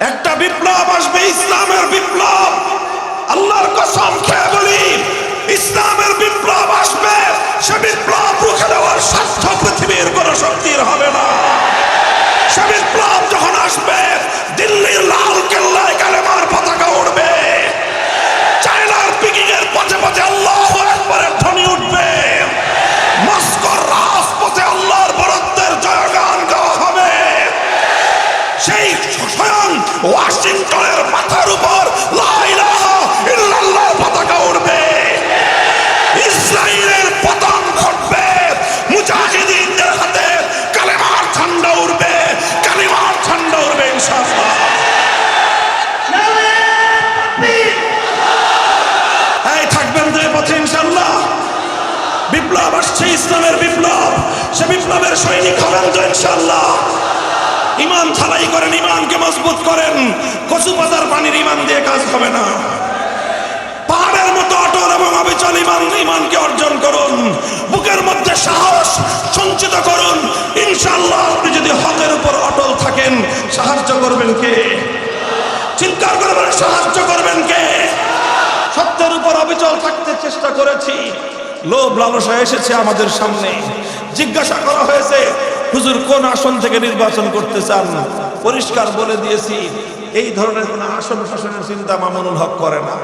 একটা বিপ্লব আসবে, ইসলামের বিপ্লব। আল্লাহর কসম খেয়ে বলি, ইসলামের বিপ্লব আসবে, সে বিপ্লব রুখে দেওয়ার স্বার্থ পৃথিবীর কোন শক্তির হবে না। সে বিপ্লব যখন আসবে, দিল্লির লাল কেল্লায় কালেমার পতাকা উঠবে চায়নার পিকিং এর পথে পথে আল্লাহ একবারের ধ্বনি উঠবে। মস্কোর রাজপথে আল্লাহর বরত্বের জয়গান গাওয়া হবে। সেই ওয়াশিংটনের মাথার উপর পতাকা উঠবে ইসরায়েলের পতন ঘটবে। মুজাহিদিনদের হাতে কালেমার ঠান্ডা উঠবে কালেমার ঠান্ডা উঠবে ইনশাআল্লাহ। থাকবেন তো পথে, ইনশাআল্লাহ। বিপ্লব আসছে, ইসলামের বিপ্লব। সে বিপ্লবের সৈনিক হবেন তো, ইনশাআল্লাহ। ইমান ছালাই করেন ইমানকে মজবুত করেন। কচু পাতার পানির ইমান দিয়ে কাজ হবে না। পাহাড়ের মতো অটল এবং অবিচল ইমান, ইমানকে অর্জন করুন। বুকের মধ্যে সাহস সঞ্চিত করুন। ইনশাল্লাহ আপনি যদি হকের উপর অটল থাকেন, সাহায্য করবেন কে? চিৎকার করবেন, সাহায্য করবেন কে? সত্যের উপর অবিচল থাকতে চেষ্টা করেছি। লোভ লালসা এসেছে আমাদের সামনে। জিজ্ঞাসা করা হয়েছে হুজুর কোন আসন থেকে নির্বাচন করতে চান? না পরিষ্কার বলে দিয়েছি, এই ধরনের কোন আসন শাসনের চিন্তা মামুনুল হক করে না।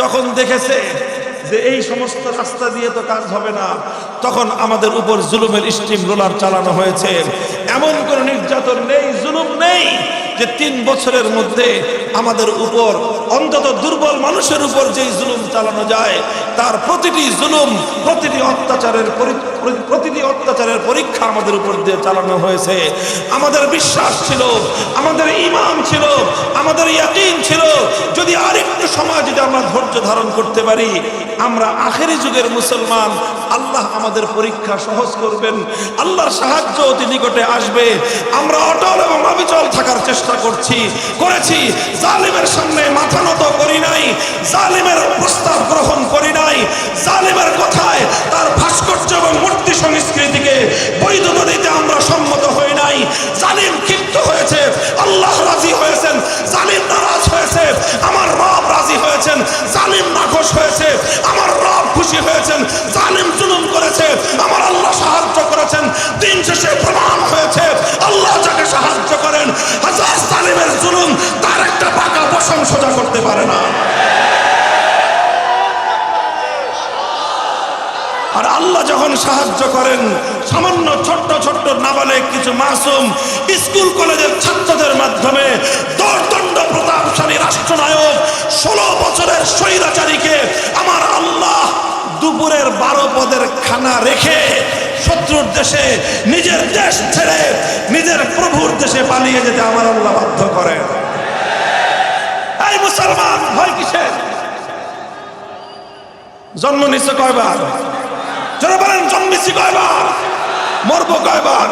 যখন দেখেছে যে এই সমস্ত রাস্তা দিয়ে তো কাজ হবে না, তখন আমাদের উপর জুলুমের স্টিম রোলার চালানো হয়েছে। এমন কোন নির্যাতন নেই, জুলুম নেই যে তিন বছরের মধ্যে আমাদের উপর, অন্তত দুর্বল মানুষের উপর যেই জুলুম চালানো যায়, তার প্রতিটি জুলুম, প্রতিটি অত্যাচারের পরি- পরি- প্রতিটি অত্যাচারের পরীক্ষা আমাদের উপর দিয়ে চালানো হয়েছে। আমাদের বিশ্বাস ছিল, আমাদের ইমান ছিল, আমাদের ইয়াকিন ছিল, যদি আরেকটু সময় যদি আমরা ধৈর্য ধারণ করতে পারি, আমরা আখেরি যুগের মুসলমান, আল্লাহ আমাদের পরীক্ষা সহজ করবেন, আল্লাহর সাহায্য অতি নিকটে আসবে। আমরা অটল এবং অবিচল থাকার চেষ্টা করছি, করেছি জালিমের সামনে মাথা নত করি নাই, জালিমের প্রস্তাব গ্রহণ করি নাই, জালিমের কথায় তার ভাস্কর্য এবং মূর্তি সংস্কৃতিকে বৈধতা দিতে আমরা সম্মত হই নাই। জালিম ক্ষিপ্ত সোজা করতে পারে না। আর আল্লাহ যখন সাহায্য করেন, সামান্য ছোট্ট ছোট্ট নাবালেক কিছু মাসুম স্কুল, কলেজের ছাত্রদের মাধ্যমে দর্দণ্ড প্রতাপশালী রাষ্ট্রনায়ক ষোলো বছরের স্বৈরাচারীকে আমার আল্লাহ দুপুরের বারো পদের খানা রেখে শত্রুর দেশে, নিজের দেশ ছেড়ে নিজের প্রভুর দেশে পালিয়ে যেতে আমার আল্লাহ বাধ্য করেন। এই মুসলমান, ভয় কিসের? জন্ম নিচ্ছে কয়বার? জোরে বলেন জন্মেছি কয়বার? মরবো কয়বার?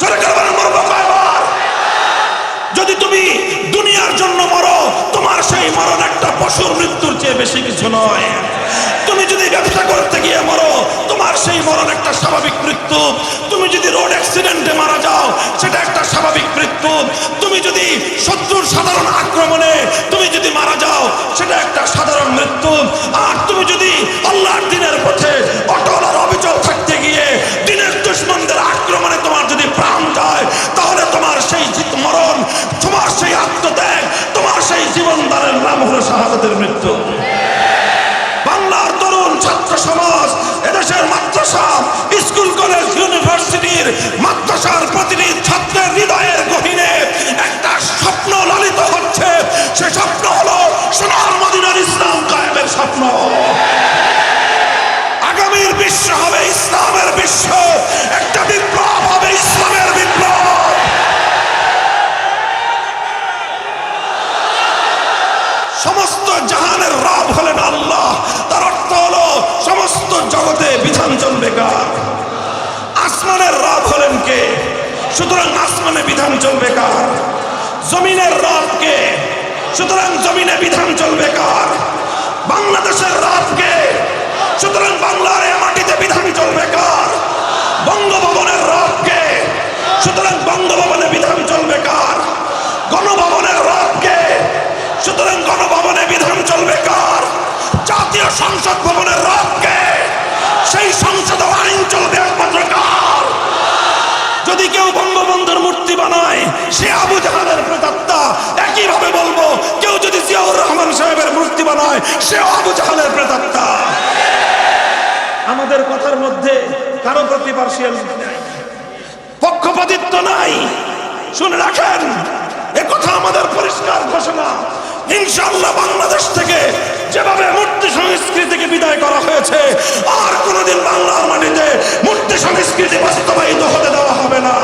জোরে করে বলেন, মরবো কয়বার? যদি তুমি দুনিয়ার জন্য মরো, তোমার সেই মরণ একটা পশুর মৃত্যুর চেয়ে বেশি কিছু নয়। তুমি যদি ব্যবসা করতে গিয়ে মরো, তোমার সেই মরণ একটা স্বাভাবিক মৃত্যু। তুমি যদি রোড অ্যাক্সিডেন্টে মারা যাও, সেটা মাদ্রাসা, স্কুল, কলেজ, ইউনিভার্সিটির মাদ্রাসার প্রতিটি ছাত্রের হৃদয়ের গহীনে একটা স্বপ্ন লালিত হচ্ছে। সে স্বপ্ন হলো সোনার মদিনার ইসলাম কায়েমের স্বপ্ন। আগামীর বিশ্ব হবে ইসলামের বিশ্ব, একটা বিপ্লব হবে ইসলামের বিপ্লব। সমস্ত জাহানের রব হলেন আল্লাহ। জগতে বিধান চলবে কার? আসমানের রব হলেন কে? সুতরাং আসমানে বিধান চলবে কার? জমিনের রব কে? সুতরাং জমিনে বিধান চলবে কার? বাংলাদেশের রব কে? সুতরাং বাংলার মাটিতে বিধান চলবে কার? বঙ্গভবনের রব কে? সুতরাং বঙ্গভবনে বিধান চলবে কার? গণভবনের রব কে? সুতরাং গণভবনে বিধান চলবে কার? সংসদ ভবনের রবকে সেই সংসদে আইন চলবে একমাত্র কার যদি কেউ বঙ্গবন্ধুর মূর্তি বানায়, সে আবু জাহালের প্রেতাত্মা। একইভাবে বলব, কেউ যদি জিয়াউর রহমান সাহেবের মূর্তি বানায় সে আবু জাহালের প্রেতাত্মা। আমাদের কথার মধ্যে কারও প্রতি পার্সিয়াল পক্ষপাতিত্ব নাই। শুনে রাখেন কথা আমাদের পরিষ্কার ঘোষণা। ইনশাআল্লাহ বাংলাদেশ থেকে যেভাবে মূর্তি সংস্কৃতিকে বিদায় করা হয়েছে, আর কোনোদিন বাংলার মাটিতে মূর্তি সংস্কৃতি বাস্তবায়িত হতে দেওয়া হবে না।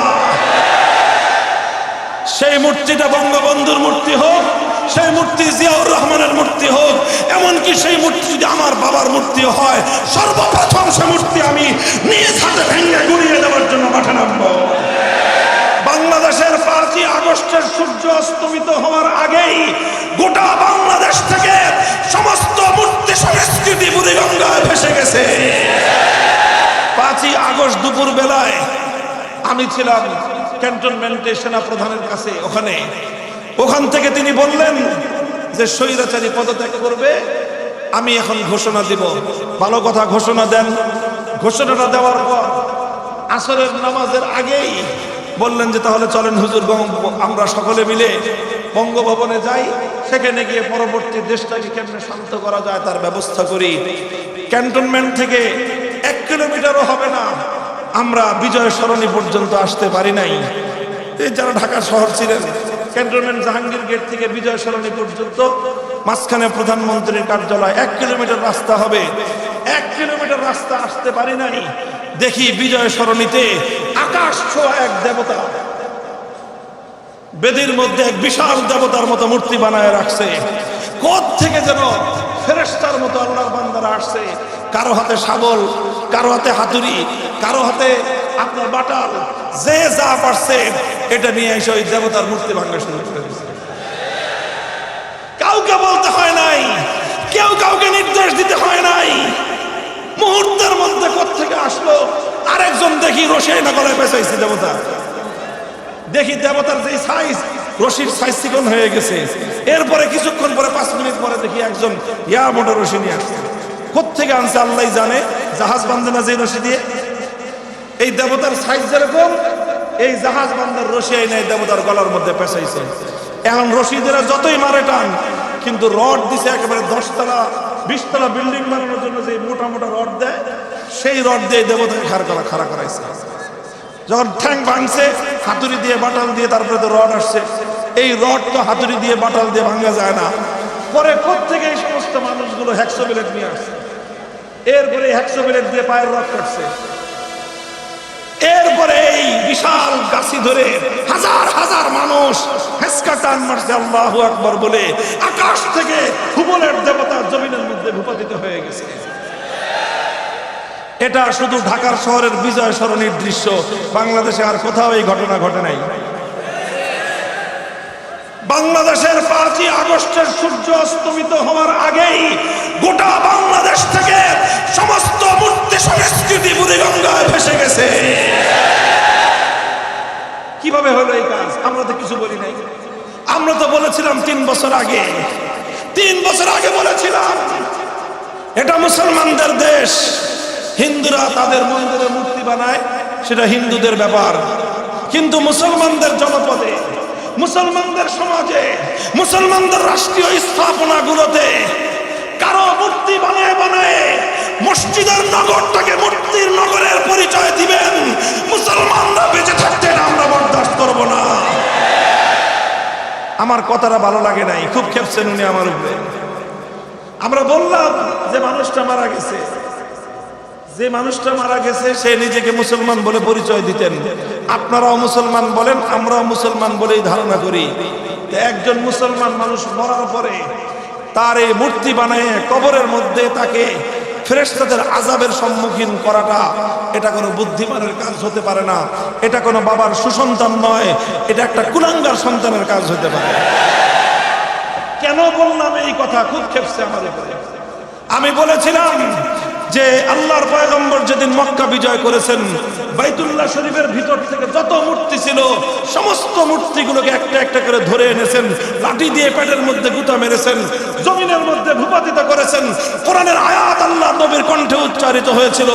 সেই মূর্তিটা বঙ্গবন্ধুর মূর্তি হোক, সেই মূর্তি জিয়াউর রহমানের মূর্তি হোক, এমনকি সেই মূর্তি যদি আমার বাবার মূর্তি হয়, সর্বপ্রথম সে মূর্তি আমি নিজ হাতে ভেঙে গুড়িয়ে দেওয়ার জন্য মাঠে নামবো। পাঁচই আগস্টের সূর্য অস্তমিত হওয়ার আগেই গোটা বাংলাদেশ থেকে সমস্ত মূর্তি সংস্কৃতি বুড়িগঙ্গায় ভেসে গেছে। পাঁচই আগস্ট দুপুর বেলায় আমি ছিলাম ক্যান্টনমেন্টে সেনা প্রধানের কাছে ওখানে। ওখান থেকে তিনি বললেন যে, স্বৈরাচারী পদত্যাগ করবে, আমি এখন ঘোষণা দিব। ভালো কথা, ঘোষণা দেন। ঘোষণাটা দেওয়ার পর আসরের নামাজের আগেই বললেন যে তাহলে চলেন হুজুর আমরা সকলে মিলে বঙ্গভবনে যাই, সেখানে গিয়ে পরবর্তী দেশটাকে কেমনে শান্ত করা যায় তার ব্যবস্থা করি। ক্যান্টনমেন্ট থেকে এক কিলোমিটারও হবে না, আমরা বিজয় সরণি পর্যন্ত আসতে পারি নাই। এই যারা ঢাকা শহর ছিলেন, ক্যান্টনমেন্ট জাহাঙ্গীর গেট থেকে বিজয় সরণি পর্যন্ত, মাঝখানে প্রধানমন্ত্রীর কার্যালয়, এক কিলোমিটার রাস্তা হবে। এক কিলোমিটার রাস্তা আসতে পারি নাই। দেখি বিজয় সরণিতে আকাশ ছোঁয়া এক দেবতা। বেদির মধ্যে এক বিশাল দেবতার মতো মূর্তি বানায় রাখছে। কোথ থেকে যেন ফেরেস্তার মতো আল্লাহর বান্দারা আসছে। কারও হাতে শাবল, কারও হাতে হাতুড়ি, কারও হাতে আপনার বাটাল, যে যা পারছে, এটা নিয়ে এসে ওই দেবতার মূর্তি ভাঙা শুরু করে কাউকে বলতে হয় নাই, কেউ কাউকে নির্দেশ দিতে হয় নাই। মুহূর্তের মধ্যে থেকে আসলো? আরেকজন দেখি রসিয়ে না গলায় পেঁচাইছে দেবতা। দেখি দেবতার যে সাইজ রশির সাইজ চিকন হয়ে গেছে। এরপরে কিছুক্ষণ পরে, পাঁচ মিনিট পরে দেখি একজন ইয়া মোটা রশি নিয়ে আসছে। কোথেকে আনছে আল্লাহ জানে, জাহাজ বান্ধে না যে রশি দিয়ে? এই দেবতার সাইজ যেরকম, এই জাহাজ বান্ধার রশি এই নাই দেবতার গলার মধ্যে পেঁচাইছে। এখন রশিদেরা যতই মারে টান, কিন্তু রড দিছে একেবারে দশতলা বিশতলা বিল্ডিং বানানোর জন্য যে মোটা মোটা রড দেয়, সেই রড দিয়ে দেবতাকে খাড়া করা খাড়া করাইছে। যখন ঠ্যাং ভাঙছে, হাতুড়ি দিয়ে বাটাল দিয়ে তারপরে তো রড আসছে। এই রড তো হাতুড়ি দিয়ে বাটাল দিয়ে ভাঙা যায় না। পরে থেকে এই সমস্ত মানুষগুলো হ্যাকসো বিলেট নিয়ে আসছে। এরপরে হ্যাকসো বিলেট দিয়ে পায়ের রড কাটছে। এরপরে এই বিশাল গাছি ধরে হাজার হাজার মানুষ টান আল্লাহু আকবর বলে আকাশ থেকে হুবলের দেবতা জমিনের মধ্যে ভূপাতিত হয়ে গেছে। এটা শুধু ঢাকার শহরের বিজয় সরণির দৃশ্য, বাংলাদেশে আর কোথাও এই ঘটনা ঘটে নাই। বাংলাদেশের পাঁচই আগস্টের সূর্য অস্তমিত হওয়ার আগেই গোটা বাংলাদেশ থেকে সমস্ত মূর্তি সংস্কৃতি বুড়িগঙ্গায় ভেসে গেছে। কীভাবে হলো এই কাজ? আমরা তো কিছু বলি নাই। আমরা তো বলেছিলাম তিন বছর আগে। তিন বছর আগে বলেছিলাম, এটা মুসলমানদের দেশ। হিন্দুরা তাদের মন্দিরে মূর্তি বানায়, সেটা হিন্দুদের ব্যাপার। কিন্তু মুসলমানদের জনপদে মুসলমানদের সমাজে, মুসলমানদের রাষ্ট্রীয় স্থাপনাগুলোতে কারও মূর্তি বানায় বানায় মসজিদের নগরটাকে মূর্তির নগরের পরিচয় দিবেন। মুসলমানরা বেঁচে থাকতে আমরা বরদাস্ত করব না। আমার কথাটা ভালো লাগে নাই, খুব খেপছেন উনি আমার উপরে। আমরা বললাম যে মানুষটা মারা গেছে। যে মানুষটা মারা গেছে, সে নিজেকে মুসলমান বলে পরিচয় দিতেন। আপনারাও মুসলমান বলেন, আমরাও মুসলমান বলেই ধারণা করি। একজন মুসলমান মানুষ মরার পরে তার এই মূর্তি বানিয়ে কবরের মধ্যে তাকে ফেরেশতাদের আজাবের সম্মুখীন করাটা, এটা কোনো বুদ্ধিমানের কাজ হতে পারে না। এটা কোনো বাবার সুসন্তান নয়, এটা একটা কুলাঙ্গার সন্তানের কাজ হতে পারে। কেন বললাম এই কথা? খুব খেপছে আমার উপরে। আমি বলেছিলাম যে আল্লাহর পয়গম্বর যেদিন মক্কা বিজয় করেছেন বাইতুল্লাহ শরীফের ভিতর থেকে যত মূর্তি ছিল, সমস্ত মূর্তিগুলোকে একটা একটা করে ধরে এনেছেন, লাঠি দিয়ে পেটের মধ্যে গুতা মেরেছেন, জমিনের মধ্যে ভূপাতিত করেছেন। কোরআনের আয়াত আল্লাহ নবীর কণ্ঠে উচ্চারিত হয়েছিল,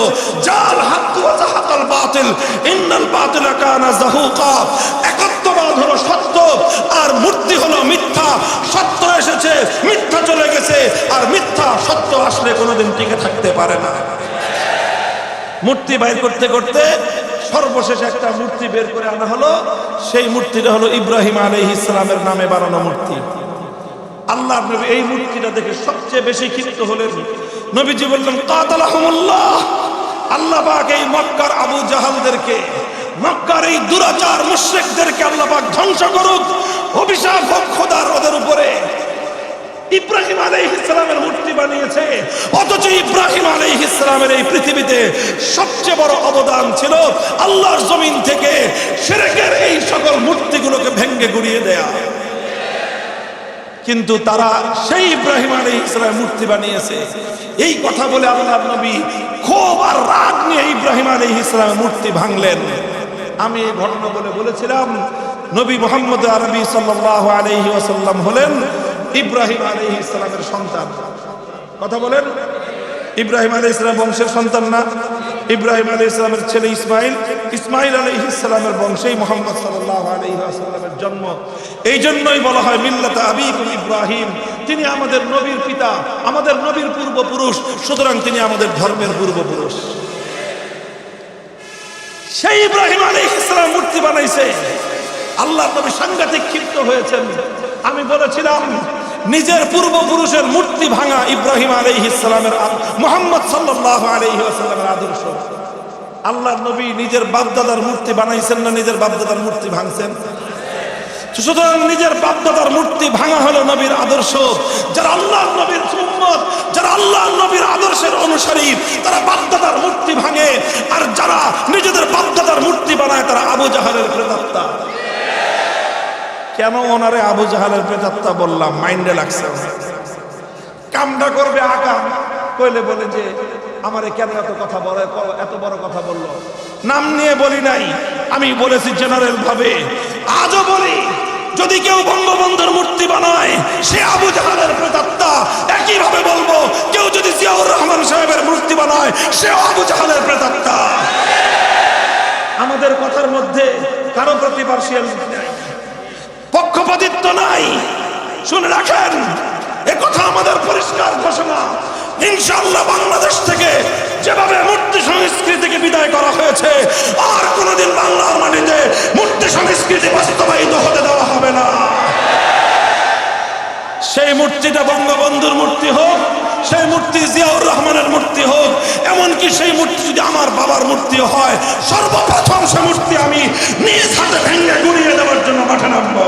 জাল হাক্কু ওয়া জাহাকাল বাতিল, ইন্নাল বাতিলা কানা জাহুকা। একত্ববাদ হলো সত্য, আর মূর্তি হলো মিথ্যা। সত্য এসেছে, মিথ্যা চলে গেছে, আর মিথ্যা সত্য আসলে কোনোদিন টিকে থাকতে পারে না। মূর্তি বাইর করতে করতে সর্বশেষ একটা মূর্তি বের করে আনা হলো। সেই মূর্তিটা হলো ইব্রাহিম আলাইহিস ইসলামের নামে বানানো মূর্তি। আল্লাহ নবী এই মূর্তিটা দেখে সবচেয়ে বেশি ক্ষিপ্ত হলেন। নবীজি বললেন কাতালাহুমুল্লাহ আল্লাহ এই মক্কার আবু জাহালদেরকে, মক্কার এই দুরাচার মুশরিকদেরকে আল্লাহ ধ্বংস করুক। অভিশাপ হোক খোদার ওদের উপরে। ইব্রাহিম আলাইহিস সালামের মূর্তি বানিয়েছে। ইব্রাহিম আলাইহিস ইসলামের এই পৃথিবীতে সবচেয়ে বড় অবদান ছিল আল্লাহর জমিন থেকে শিরকের এই সকল মূর্তিগুলোকে ভেঙ্গে গুড়িয়ে দেয়া। কিন্তু তারা সেই ইব্রাহিম আলী ইসলামের মূর্তি বানিয়েছে। এই কথা বলে আল্লাহ নবী ক্ষোভ আর রাগ নিয়ে ইব্রাহিম আলী ইসলামের মূর্তি ভাঙলেন। আমি এই ঘটনা বলে বলেছিলাম, নবী মোহাম্মদ আরবি সাল্লাহ আলহি ওয়াসাল্লাম হলেন ইব্রাহিম আলী ইসলামের সন্তান। কথা বলেন ইব্রাহিম আলী ইসলাম বংশের সন্তান না। ইব্রাহিম আলী ইসলামের ছেলে ইসমাইল। ইসমাইল আলী ইসলামের বংশেই মোহাম্মদ সাল্লাহ আলহিহাস্লামের জন্ম। এই জন্যই বলা হয় মিল্লাত আবিকুম ইব্রাহিম। তিনি আমাদের নবীর পিতা, আমাদের নবীর পূর্বপুরুষ, সুতরাং তিনি আমাদের ধর্মের পূর্বপুরুষ। সেই ইব্রাহিম আলী ইসলাম মূর্তি বানাইছে। আল্লাহ নবী সাংঘাতিক ক্ষিপ্ত হয়েছেন। আমি বলেছিলাম নিজের পূর্বপুরুষের মূর্তি ভাঙা ইব্রাহিম আলাইহ ইসলামের মোহাম্মদ সাল্লাহ আলাইহি আসাল্লামের আদর্শ। আল্লাহ নবী নিজের বাপদাদার মূর্তি বানাইছেন না নিজের বাপদাদার মূর্তি ভাঙছেন? সুতরাং নিজের বাপদাদার মূর্তি ভাঙা হলো নবীর আদর্শ। যারা আল্লাহ নবীর উম্মত, যারা আল্লাহ নবীর আদর্শের অনুসারী, তারা বাপদাদার মূর্তি ভাঙে। আর যারা নিজেদের বাপদাদার মূর্তি বানায়, তারা আবু জাহালের প্রেতাত্মা কেন ওনারে আবু জাহালের প্রেতাত্মা বললাম? মাইন্ডে লাগছে কামটা করবে আকাম কইলে বলে যে, আমারে কেন এত কথা বলে এত বড় কথা বলল? নাম নিয়ে বলি নাই। আমি বলেছি জেনারেল ভাবে। আজও বলি, যদি কেউ বঙ্গবন্ধুর মূর্তি বানায়, সে আবু জাহালের প্রেতাত্মা। একই ভাবে বলব, কেউ যদি জিয়াউর রহমান সাহেবের মূর্তি বানায় সে আবু জাহালের প্রেতাত্মা। আমাদের কথার মধ্যে কারও প্রতি পার্সিয়াল পক্ষপাতিত্ব নাই। শুনে রাখেন কথা আমাদের পরিষ্কার ঘোষণা। ইনশাল্লাহ বাংলাদেশ থেকে যেভাবে মূর্তি সংস্কৃতিকে বিদায় করা হয়েছে, আর কোনোদিন বাংলার মাটিতে মূর্তি সংস্কৃতি বাস্তবায়িত হতে দেওয়া হবে না। সেই মূর্তিটা বঙ্গবন্ধুর মূর্তি হোক সেই মূর্তি জিয়াউর রহমানের মূর্তি হোক, এমনকি সেই মূর্তি যদি আমার বাবার মূর্তি হয়, সর্বপ্রথম সে মূর্তি আমি নিজ হাতে ভেঙে গুড়িয়ে দেওয়ার জন্য মাঠে নামবো।